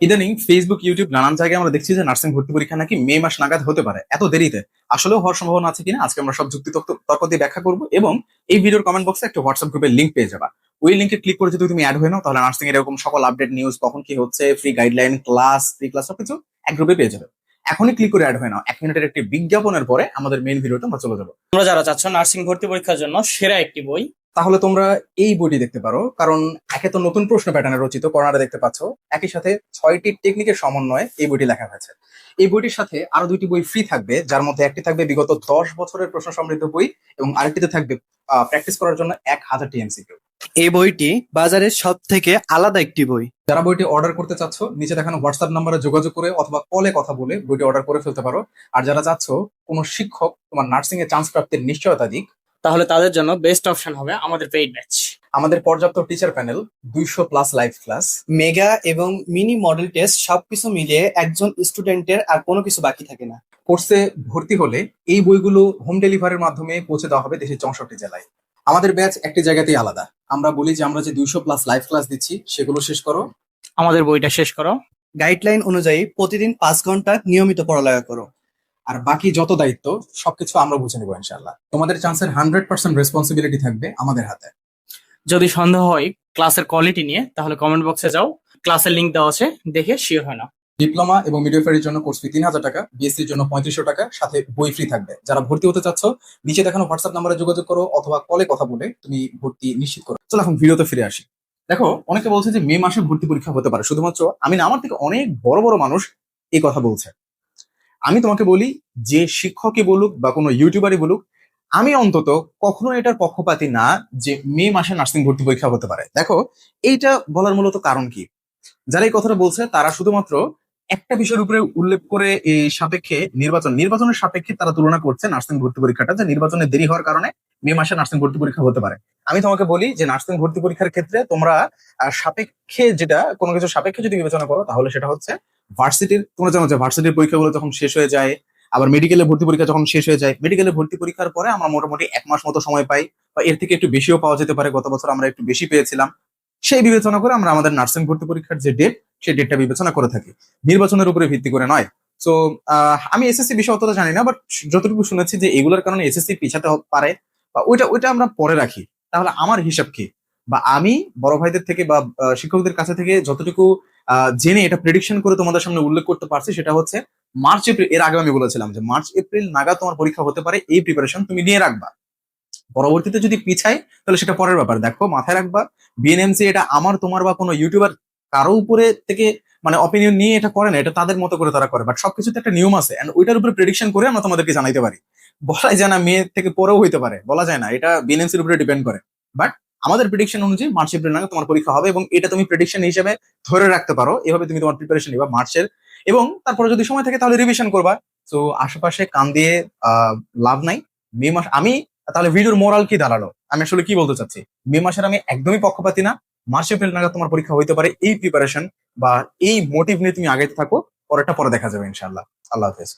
ইদানিং Facebook YouTube নানান জায়গায় আমরা দেখছি যে নার্সিং ভর্তি পরীক্ষা নাকি মে মাস নাগাদ হতে পারে, এত দেরিতে। আসলেও হওয়ার সম্ভাবনা আছে কিনা? আজকে আমরা সব যুক্তি তর্ক- দিয়ে ব্যাখ্যা করব এবং এই ভিডিওর কমেন্ট বক্সে একটা হোয়াটসঅ্যাপ গ্রুপের লিঙ্ক পেয়ে যাবা। ওই লিঙ্কে ক্লিক করে যদি তুমি অ্যাড হয়ে নাও, তাহলে নার্সিং এর এরকম সকল আপডেট নিউজ কখন কি হচ্ছে free guideline class free class সবকিছু এক গ্রুপে পেয়ে যাবে। এখনই ক্লিক করে অ্যাড হয়ে নাও। এক মিনিটের একটি বিজ্ঞাপনের পরে আমাদের মেইন ভিডিওতে আমরা চলে যাব। তোমরা যারা চাচ্ছ নার্সিং ভর্তি পরীক্ষার জন্য, সেরা একটি বই তাহলে তোমরা এই বইটি দেখতে পারো। কারণ একে তো নতুন প্রশ্ন প্যাটার্নে রচিত করোনাটা দেখতে পাচ্ছ। একই সাথে ছয়টি টেকনিকের সমন্বয়ে এই বইটি লেখা হয়েছে। এই বইটির সাথে আরও দুইটি বই ফ্রি থাকবে যার মধ্যে একটি থাকবে বিগত দশ বছরের প্রশ্ন সমৃদ্ধ বই এবং আরেকটিতে থাকবে প্র্যাকটিস করার জন্য এক হাজার টিএমসিকিউ এই বইটি বাজারের সব থেকে আলাদা একটি বই। যারা বইটি অর্ডার করতে চাচ্ছ নিচে দেখানো হোয়াটসঅ্যাপ নাম্বারে যোগাযোগ করে অথবা কলে কথা বলে বইটি অর্ডার করে ফেলতে পারো। আর যারা চাচ্ছ কোনো শিক্ষক তোমার নার্সিং এ চান্স প্রাপ্তির নিশ্চয়তা দিক তাহলে তাদের জন্য বেস্ট অপশন হবে আমাদের পেইড ব্যাচ আমাদের পর্যাপ্ত টিচার প্যানেল দুইশো প্লাস লাইভ ক্লাস মেগা এবং মিনি মডেল টেস্ট সবকিছু মিলিয়ে একজন স্টুডেন্টের আর কোনো কিছু বাকি থাকে না। কোর্সে ভর্তি হলে এই বইগুলো হোম ডেলিভারির মাধ্যমে পৌঁছে দেওয়া হবে দেশের চৌষট্টি জেলায়। আমাদের ব্যাচ একটি জায়গাতেই আলাদা। আমরা বলি যে আমরা যে দুইশো প্লাস লাইভ ক্লাস দিচ্ছি সেগুলো শেষ করো। আমাদের বইটা শেষ করো। গাইডলাইন অনুযায়ী প্রতিদিন পাঁচ ঘণ্টা নিয়মিত পড়ালেখা করো। আর বাকি যত দায়িত্ব সবকিছু আমরা বুঝে নেব ইনশাল্লাহ তোমাদের চান্সের হান্ড্রেড পার্সেন্ট রেসপন্সিবিলিটি থাকবে আমাদের হাতে। যদি সন্দেহ হয় ক্লাসের কোয়ালিটি নিয়ে তাহলে কমেন্ট বক্সে যাও। ক্লাসের লিংক দেওয়া আছে দেখে শিওর হয় না ডিপ্লোমা এবং মিডিওফারির জন্য কোর্স ফি তিন হাজার টাকা বিএসসির জন্য পঁয়ত্রিশশো টাকা সাথে বই ফ্রি থাকবে। যারা ভর্তি হতে চাচ্ছ নিচে দেখানো হোয়াটসঅ্যাপ নাম্বারে যোগাযোগ করো অথবা কলে কথা বলে তুমি ভর্তি নিশ্চিত করো। চলো এখন ভিডিওতে ফিরে আসি। দেখো অনেকে বলছে যে মে মাসে ভর্তি পরীক্ষা হতে পারে। শুধুমাত্র আমি না আমার থেকে অনেক বড় বড় মানুষ এই কথা বলছে। আমি তোমাকে বলি, যে শিক্ষকই বলুক বা কোনো ইউটিউবারই বলুক, আমি অন্তত কখনো এটার পক্ষপাতি না যে মে মাসে নার্সিং ভর্তি পরীক্ষা হতে পারে। দেখো, এইটা বলার মূলত কারণ কি? যারা এই কথাটা বলছে, তারা শুধুমাত্র একটা বিষয়ের উপরে উল্লেখ করে এই সাপেক্ষে নির্বাচন, নির্বাচনের সাপেক্ষে তারা তুলনা করছে নার্সিং ভর্তি পরীক্ষাটা যে নির্বাচনে দেরি হওয়ার কারণে। মে মাসে নার্সিং ভর্তি পরীক্ষা হতে পারে। আমি তোমাকে বলি যে নার্সিং ভর্তি পরীক্ষার ক্ষেত্রে তোমরা সাপেক্ষে যেটা, কোনো কিছু সাপেক্ষে যদি বিবেচনা করো, তাহলে সেটা হচ্ছে ভার্সিটির তোমরা জানো যে ভার্সিটির পরীক্ষাগুলো যখন শেষ হয়ে যায়, আবার মেডিকেলে ভর্তি পরীক্ষা যখন শেষ হয়ে যায় মেডিকেলে ভর্তি পরীক্ষার পরে আমরা মোটামুটি এক মাস মতো সময় পাই, বা এর থেকে একটু বেশিও পাওয়া যেতে পারে, গত বছর আমরা একটু বেশি পেয়েছিলাম। সেই বিবেচনা করে আমরা আমাদের নার্সিং ভর্তি পরীক্ষার যে ডেট সেই ডেটটা বিবেচনা করে থাকি। নির্বাচনের উপরে ভিত্তি করে নয়। তো আমি এসএসসি বিষয় অতটা জানি না বাট যতটুকু শুনেছি যে এগুলোর কারণে এসএসসি পিছাতে পারে। বা ওইটা ওইটা আমরা পরে রাখি। তাহলে আমার হিসাব কি? বা আমি বড় ভাইদের থেকে বা শিক্ষকদের কাছে থেকে যতটুকু জেনে এটা প্রেডিকশন করে তোমাদের সামনে উল্লেখ করতে পারছি, সেটা হচ্ছে মার্চ এপ্রিল এর আগে আমি বলেছিলাম যে মার্চ এপ্রিল নাগাদ তোমার পরীক্ষা হতে পারে, এই প্রিপারেশন তুমি নিয়ে রাখবা। পরবর্তীতে যদি পিছাই তাহলে সেটা পরের ব্যাপার। দেখো, মাথায় রাখবা বিএনএমসি এটা আমার, তোমার বা কোনো ইউটিউবার কারও উপরে থেকে মানে অপিনিয়ন নিয়ে এটা করে না, এটা তাদের মতো করে তারা করে। বাট সবকিছুতে একটা নিয়ম আছে এন্ড ওইটার উপরে প্রেডিকশন করে আমরা তোমাদেরকে জানাইতে পারি। বলাই যায় না, মে থেকে পরেও হইতে পারে, বলা যায় না। এটা বিএনএমসির উপরে ডিপেন্ড করে। বাট আমাদের প্রেডিকশন অনুযায়ী মার্চ এপ্রিল নাগাদ তোমার পরীক্ষা হবে এবং এটা তুমি প্রেডিকশন হিসেবে ধরে রাখতে পারো। এভাবে তুমি তোমার প্রিপারেশন নিবা মার্চের এবং তারপরে যদি সময় থাকে তাহলে রিভিশন করবা। তো আশেপাশে কান দিয়ে লাভ নাই। মে মাস, আমি, তাহলে ভিডিওর মোরাল কি দাঁড়াল? আমি আসলে কি বলতে চাচ্ছি? মে মাসের আমি একদমই পক্ষপাতি না। মার্চ এপ্রিল নাগাদ তোমার পরীক্ষা হইতে পারে এই প্রিপারেশন বা এই মোটিভ নিয়ে তুমি আগাইতে থাকো। পরেরটা পরে দেখা যাবে ইনশাল্লাহ আল্লাহ হাফেজ।